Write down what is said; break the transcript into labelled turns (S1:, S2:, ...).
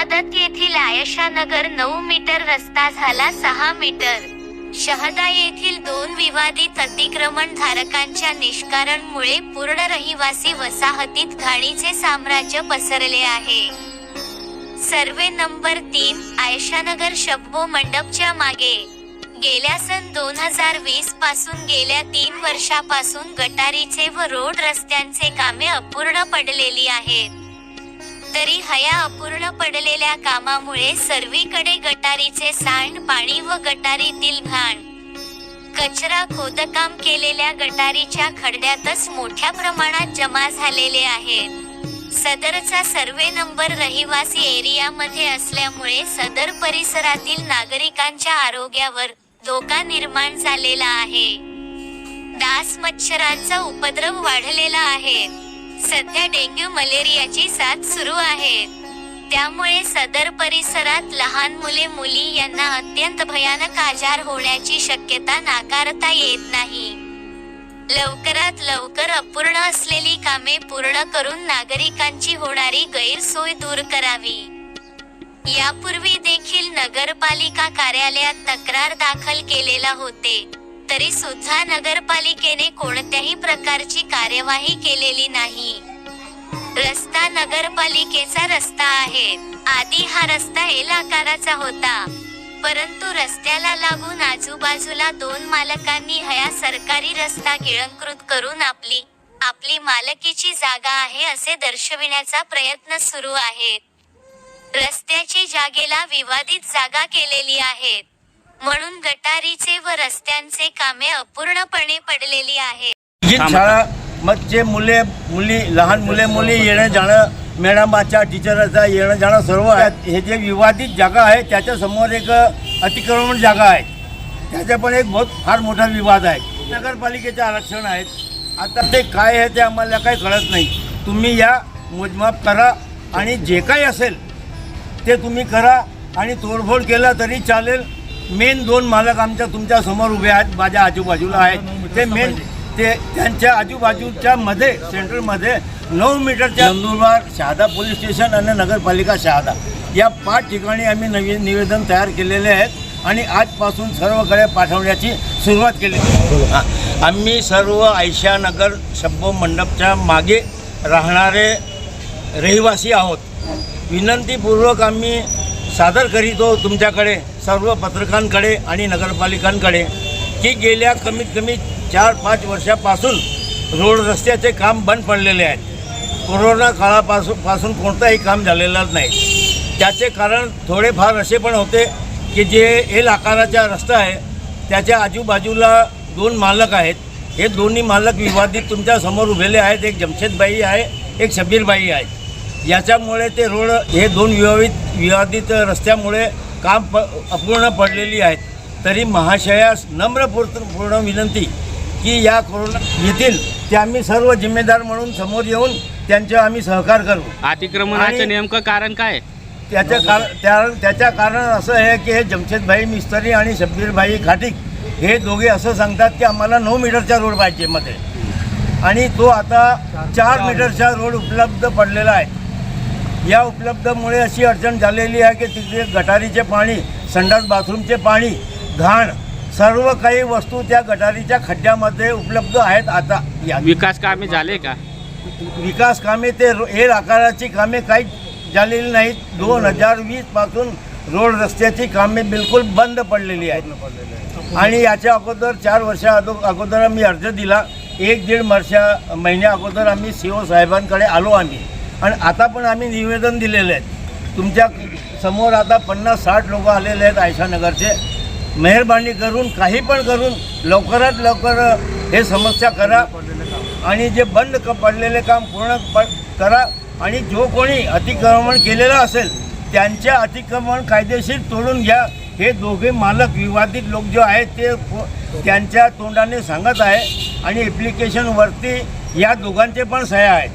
S1: शहादत येथील आयशानगर नऊ मीटर रस्ता झाला सहा मीटर. शहदा येथील दोन विवादित अतिक्रमण धारकांच्या निष्कारणमुळे पूर्ण रहिवासी वसाहतीत घाणीचे साम्राज्य पसरले आहे. सर्वे नंबर तीन आयशानगर शब्बो मंडपच्या मागे. गेल्या सन दोन हजार वीसपासून गेल्या तीन वर्षापासून गटारीचे व रोड रस्त्यांचे कामे अपूर्ण पडलेली आहेत. तरी हया अपूर्ण पडलेल्या कामामुळे सर्वीकडे गटारीचे सांड पाणी व गटारीतील घाण. कचरा खोदकाम केलेल्या गटारीच्या खड्ड्यातच मोठ्या प्रमाणात जमा झालेले आहेत. सदरचा सर्वे नंबर रहिवासी एरियामध्ये असल्यामुळे सदर परिसरातील नागरिकांच्या आरोग्यावर धोका निर्माण झालेला आहे. डास मच्छरांचा उपद्रव वाढलेला आहे. सध्या डेंग्यू मलेरियाची साथ सुरू आहे. त्यामुळे सदर परिसरात लहान मुले मुली यांना अत्यंत भयानक आजार होण्याची शक्यता नाकारता येत नाही. लवकरात लवकर अपूर्ण असलेली कामे पूर्ण करून नागरिकांची होणारी गैरसोय दूर करावी. यापूर्वी देखील नगरपालिका कार्यालयात तक्रार दाखल केलेला होते. तरी सुद्धा नगरपालिकेने कोणत्याही प्रकारची कार्यवाही केलेली नाही. रस्ता नगरपालिकेचा रस्ता आहे. आधी हा रस्ता एल आकाराचा होता. परंतु रस्त्याला लागून आजूबाजूला दोन मालकांनी हया सरकारी रस्ता गिळंकृत करून आपली आपली मालकीची जागा आहे असे दर्शविण्याचा प्रयत्न सुरू आहे. रस्त्याची जागेला विवादित जागा केलेली आहेत म्हणून गटारीचे व रस्त्यांचे कामे अपूर्णपणे पडलेली आहेत.
S2: ही शाळा मग जे मुले मुली लहान मुले मुली येणं जाणं मॅडमाच्या टीचरचा येणं जाणं सर्व आहे हे जे विवादित जागा आहे त्याच्यासमोर एक अतिक्रमण जागा आहे. त्याचा पण एक बहुत फार मोठा विवाद आहे. नगरपालिकेचे आरक्षण आहेत. आता ते काय आहे ते आम्हाला काही कळत नाही. तुम्ही या मोजमाप करा आणि जे काही असेल ते तुम्ही करा आणि तोडफोड केलं तरी चालेल. मेन दोन मालक आमच्या तुमच्यासमोर उभे आहेत माझ्या आजूबाजूला आहेत. ते मेन ते त्यांच्या आजूबाजूच्या मध्ये सेंटरमध्ये नऊ मीटरच्या नंदुरबार शहादा पोलीस स्टेशन आणि नगरपालिका शहादा. या पाच ठिकाणी आम्ही नवी निवेदन तयार केलेले आहेत आणि आजपासून सर्वकडे पाठवण्याची सुरुवात केली. हां. आम्ही सर्व आयशानगर शब्बो मंडपच्या मागे राहणारे रहिवासी आहोत. विनंतीपूर्वक आम्ही सादर करीतो तुमच्याकडे. सर्व पत्रकारांकडे आणि नगरपालिकांकडे की गेल्या कमीत कमी चार पाच वर्षापासून रोड रस्त्याचे काम बंद पडलेले आहेत. कोरोना काळापासून पासून कोणताही काम झालेलं नाही. त्याचे कारण थोडेफार असे पण होते की जे एल आकाराचा रस्ता आहे त्याच्या आजूबाजूला दोन मालक आहेत. हे दोन्ही मालक विवादित तुमच्यासमोर उभेले आहेत. एक जमशेदबाई आहे एक शबीरबाई आहे याच्यामुळे ते रोड हे दोन विवादित विवादित रस्त्यामुळे काम प अपूर्ण पडलेली आहेत. तरी महाशयास नम्र पूर्ण पूर्ण विनंती की या कोरोना येथील ते आम्ही सर्व जिम्मेदार म्हणून समोर येऊन त्यांचे आम्ही सहकार करू.
S3: अतिक्रमणाचं
S2: आणि-
S3: नेमकं कारण काय?
S2: त्याचं कारण त्या त्याच्या कारण असं आहे की हे जमशेदभाई मिस्त्री आणि शब्बीरभाई खाटिक हे दोघे असं सांगतात की आम्हाला नऊ मीटरचा रोड पाहिजे मध्ये. आणि तो आता चार मीटरचा रोड उपलब्ध पडलेला आहे. या उपलब्धमुळे अशी अडचण झालेली आहे की तिथे गटारीचे पाणी संडास बाथरूमचे पाणी घाण सर्व काही वस्तू त्या गटारीच्या खड्ड्यामध्ये उपलब्ध आहेत आता. या
S3: विकास कामे झाले का?
S2: विकास कामे ते रो- एल आकाराची कामे काहीच झालेली नाहीत. दोन हजार वीसपासून रोड रस्त्याची कामे बिलकुल बंद पडलेली आहेत. आणि याच्या अगोदर चार वर्षा अगो अगोदर आम्ही अर्ज दिला. एक दीड वर्षा महिन्या अगोदर आम्ही सी ओ साहेबांकडे आलो आम्ही. आणि आता पण आम्ही निवेदन दिलेले आहेत. तुमच्यासमोर आता पन्नास साठ लोक आलेले आहेत आयशानगरचे. मेहरबानी करून काही पण करून लवकरात लवकर हे समस्या करा. आणि जे बंद क पडलेले काम पूर्ण प करा. आणि जो कोणी अतिक्रमण केलेलं असेल त्यांच्या अतिक्रमण कायदेशीर तोडून घ्या. हे दोघे मालक विवादित लोक जे आहेत ते त्यांच्या तोंडाने सांगत आहे. आणि ॲप्लिकेशनवरती या दोघांचे पण सह्या आहेत.